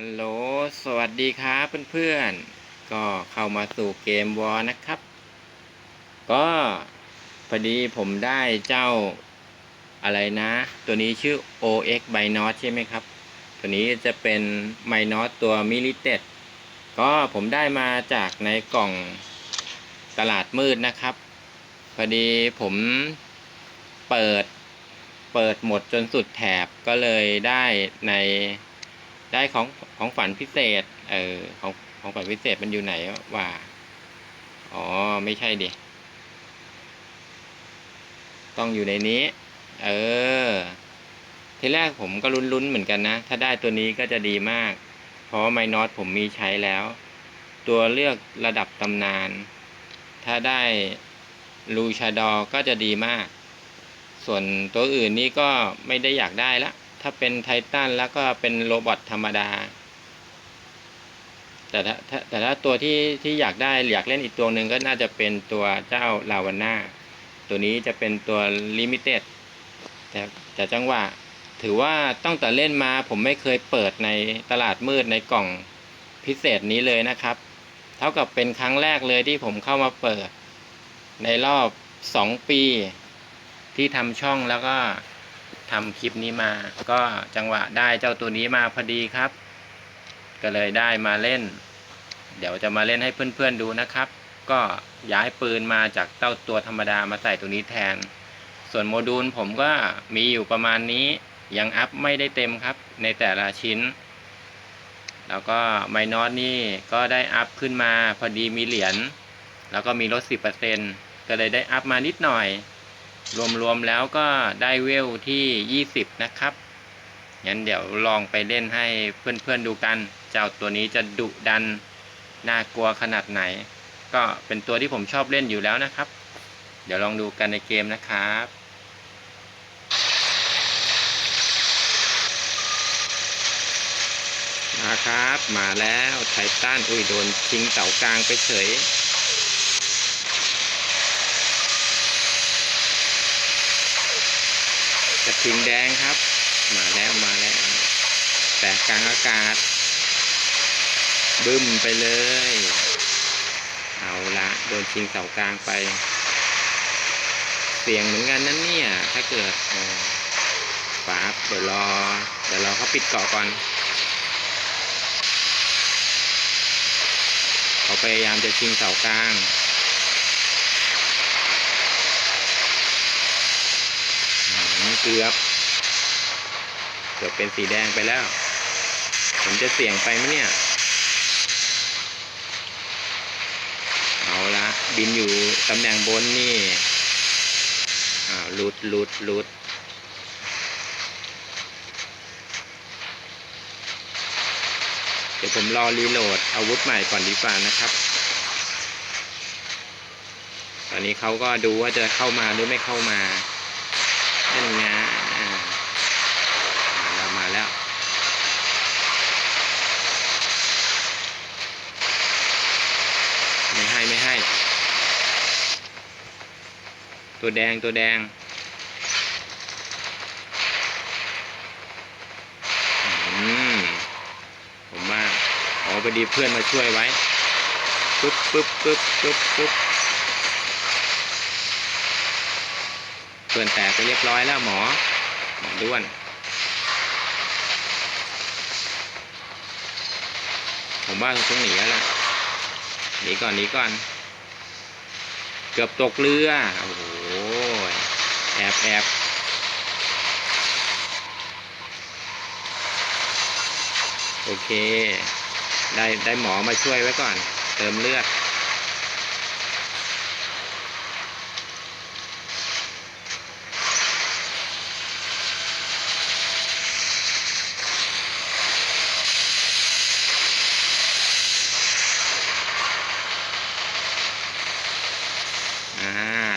ฮัลโหล สวัสดีครับเพื่อนๆ ก็เข้ามาสู่เกมวอลนะครับ ก็พอดีผมได้เจ้าอะไรนะ ตัวนี้ชื่อ OX b y n o t ใช่ไหมครับ ตัวนี้จะเป็น m y n o t ตัว m i l i t e d ก็ผมได้มาจากในกล่องตลาดมืดนะครับ พอดีผมเปิดเปิดหมดจนสุดแถบก็เลยได้ใน ได้ของของฝันพิเศษ เออของของฝันพิเศษมันอยู่ไหนว่า อ๋อ ไม่ใช่ดิ ต้องอยู่ในนี้ เออ ทีแรกผมก็ลุ้นๆเหมือนกันนะ ถ้าได้ตัวนี้ก็จะดีมาก เพราะไมนอตผมมีใช้แล้ว ตัวเลือกระดับตำนาน ถ้าได้ลูชาดอก็จะดีมาก ส่วนตัวอื่นนี่ก็ไม่ได้อยากได้ละ ถ้าเป็นไททันแล้วก็เป็นโรบอทธรรมดา แต่ถ้าแต่ถ้าตัวที่ที่อยากได้อยากเล่นอีกตัวหนึ่งก็น่าจะเป็นตัวเจ้าลาวาน่าตัวนี้จะเป็นตัวลิมิเต็ดแต่แต่จังหวะถือว่าตั้งแต่เล่นมาผมไม่เคยเปิดในตลาดมืดในกล่องพิเศษนี้เลยนะครับ เท่ากับเป็นครั้งแรกเลยที่ผมเข้ามาเปิด ในรอบสองปี ที่ทำช่องแล้วก็ ทำคลิปนี้มา ก็จังหวะได้เจ้าตัวนี้มาพอดีครับ ก็เลยได้มาเล่น เดี๋ยวจะมาเล่นให้เพื่อนๆดูนะครับ ก็ย้ายปืนมาจากเต้าตัวธรรมดามาใส่ตัวนี้แทน ส่วนโมดูลผมก็มีอยู่ประมาณนี้ยังอัพไม่ได้เต็มครับ ในแต่ละชิ้น แล้วก็ไมนอตนี่ก็ได้อัพขึ้นมาพอดีมีเหรียญแล้วก็มีลด 10%ก็เลยได้อัพมานิดหน่อย รวมๆแล้วก็ได้เวลที่ 20 นะครับ งั้นเดี๋ยวลองไปเล่นให้เพื่อนๆดูกัน เจ้าตัวนี้จะดุดัน น่ากลัวขนาดไหน ก็เป็นตัวที่ผมชอบเล่นอยู่แล้วนะครับ เดี๋ยวลองดูกันในเกมนะครับมาครับ มาแล้วไททันอุ้ยโดนทิ้งเสากลางไปเฉย กระทิงแดงครับ มาแล้วมาแล้ว แต่กลางอากาศ บึ้มไปเลย เอาละโดนชิงเสากลางไป เสียงเหมือนกันนั่นเนี่ย ถ้าเกิดเออปั๊บเดี๋ยวรอ เดี๋ยวรอเขาปิดเกาะก่อน เขาพยายามจะชิงเสากลาง อืม เกือบเกือบเป็นสีแดงไปแล้ว ผมจะเสี่ยงไปไหมเนี่ย เอาละบินอยู่ตำแหน่งบนนี่อ้าวหลุดหลุดหลุดเดี๋ยวผมรอรีโหลดอาวุธใหม่ก่อนดีกว่านะครับ ตอนนี้เขาก็ดูว่าจะเข้ามาหรือไม่เข้ามานั่นไงอ่ามาแล้วมาแล้ว ไม่ให้ไม่ให้ ตัวแดงตัวแดงอืมผมว่าอ๋อพอดีเพื่อนมาช่วยไว้ปึ๊บปึ๊บปึ๊บปึ๊บปึ๊บเพื่อนแตกไปเรียบร้อยแล้วหมอหมอด้วนผมว่าต้องหนีแล้วล่ะหนีก่อนหนีก่อน กือบตกเรือ โอ้โห แอบแอบโอเค ได้ได้หมอมาช่วยไว้ก่อน เติมเลือด อ่า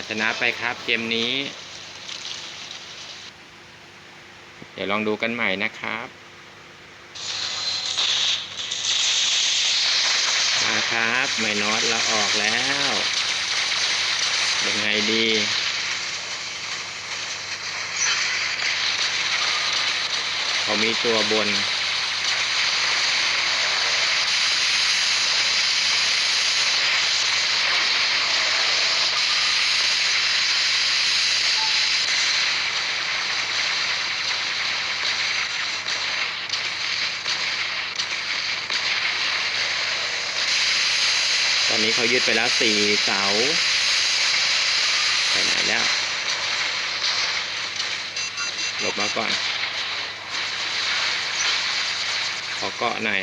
ช นะไปครับเกมนี้ เดี๋ยวลองดูกันใหม่นะครับมาครับไม่น็อตเราออกแล้วยังไงดีเขามีตัวบน อนนี้ เขายึดไปแล้วสี่เสาไปไหนแล้ว หลบมาก่อน ขอเกาะหน่อย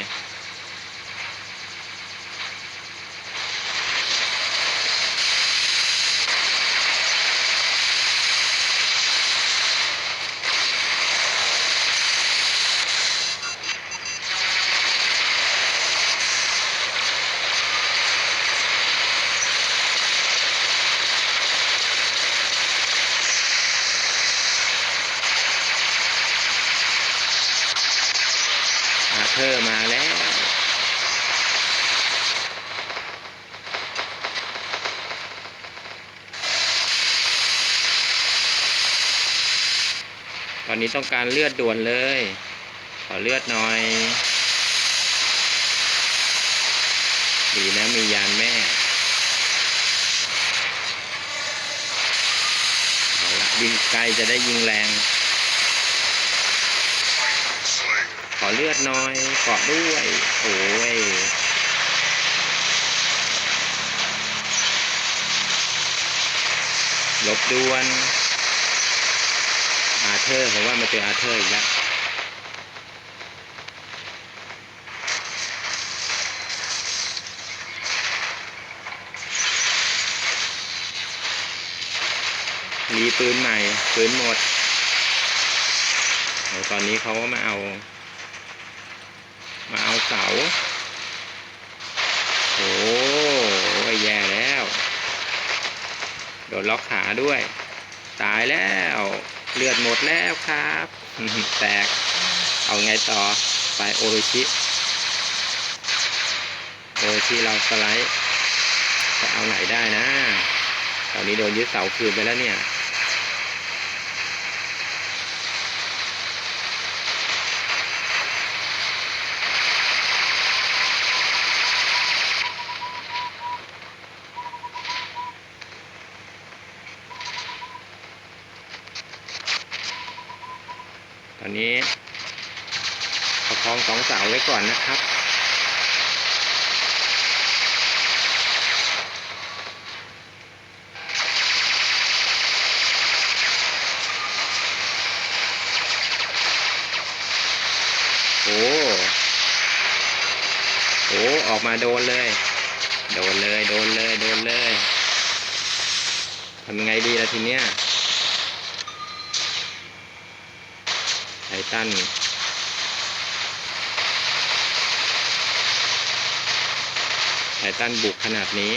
อาเธอร์มาแล้ว ตอนนี้ต้องการเลือดด่วนเลย ขอเลือดหน่อย ดีนะมียานแม่เอาละยิงไกลจะได้ยิงแรง ขอเลือดหน่อยเกาะด้วย โอ้ยลบด่วน เธอร์ผมว่ามาเจออาเธอร์อีกแล้วมีปืนใหม่ปืนหมดโอ้ตอนนี้เขาก็มาเอา มาเอาเสาโอ้ยแย่แล้ว โดนล็อกขาด้วย ตายแล้ว เลือดหมดแล้วครับ แตก เอาไงต่อ ไปโอโรชิ โอโรชิเราสไลด์ จะเอาไหนได้นะ ตอนนี้โดนยึดเสาคืนไปแล้วเนี่ย ตอนนี้ประค องสองเสาไว้ก่อนนะครับ โอ้โหออกมาโดนเลย โดนเลย โดนเลย โดนเลยทำยังไงดีล่ะทีเนี้ยไททัน ไททันบุกขนาดนี้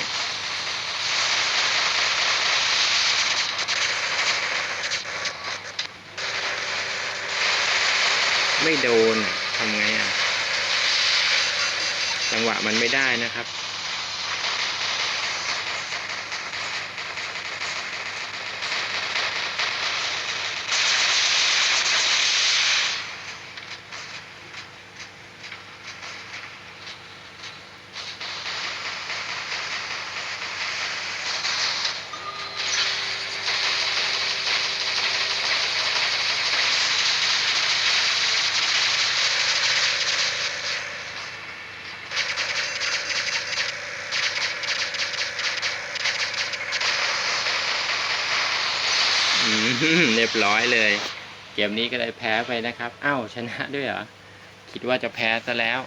ไม่โดนทำไงอะ จังหวะมันไม่ได้นะครับ อืม เร้อยเลย เกมนี้ก็เลยแพ้ไปนะครับอ้าวชนะด้วยเหรอ คิดว่าจะแพ้ซะแล้ว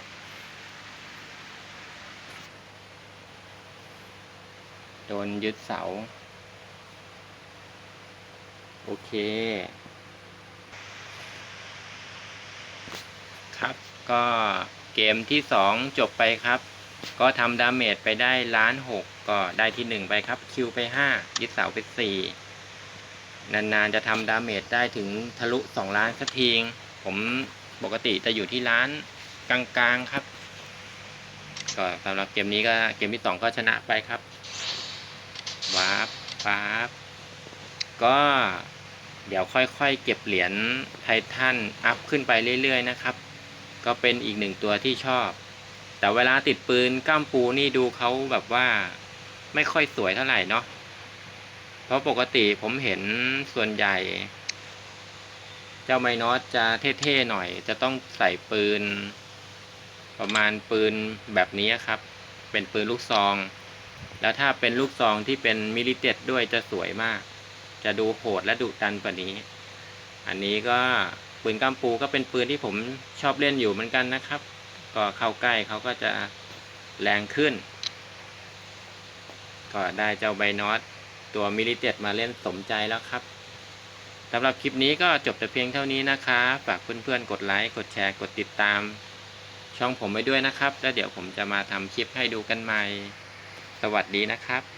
โดนยึดเสา โอเค ครับก็เกมที่สองจบไปครับ ก็ทำดาเมจไปได้ล้านหกก็ได้ที่หนึ่งไปครับ คิวไปห้ายึดเสาไปสี่ นานๆจะทำดาเมจได้ถึงทะลุ 2 ล้านสักทีผมปกติจะอยู่ที่ล้านกลางๆครับ ก็สำหรับเกมนี้ก็เกมที่ 2 ก็ชนะไปครับวาร์ปวาร์ปก็เดี๋ยวค่อยๆ เก็บเหรียญไททันอัพขึ้นไปเรื่อยๆนะครับ ก็เป็นอีกหนึ่งตัวที่ชอบ แต่เวลาติดปืนก้ามปูนี่ดูเขาแบบว่าไม่ค่อยสวยเท่าไหร่เนาะ เพราะปกติผมเห็นส่วนใหญ่ เจ้าไมนอสจะเท่ๆหน่อย จะต้องใส่ปืน ประมาณปืนแบบนี้ครับ เป็นปืนลูกซอง แล้วถ้าเป็นลูกซองที่เป็นมิลิเต็ดด้วยจะสวยมาก จะดูโหดและดุดันกว่านี้ อันนี้ก็ปืนก้ามปูก็เป็นปืนที่ผมชอบเล่นอยู่เหมือนกันนะครับ ก็เข้าใกล้เขาก็จะแรงขึ้น ก็ได้เจ้าไบนอต ตัวมิลิเต็ดมาเล่นสมใจแล้วครับสำหรับคลิปนี้ก็จบแต่เพียงเท่านี้นะคะฝากเพื่อนๆกดไลค์กดแชร์กดติดตาม ช่องผมไว้ด้วยนะครับ แล้วเดี๋ยวผมจะมาทำคลิปให้ดูกันใหม่ สวัสดีนะครับ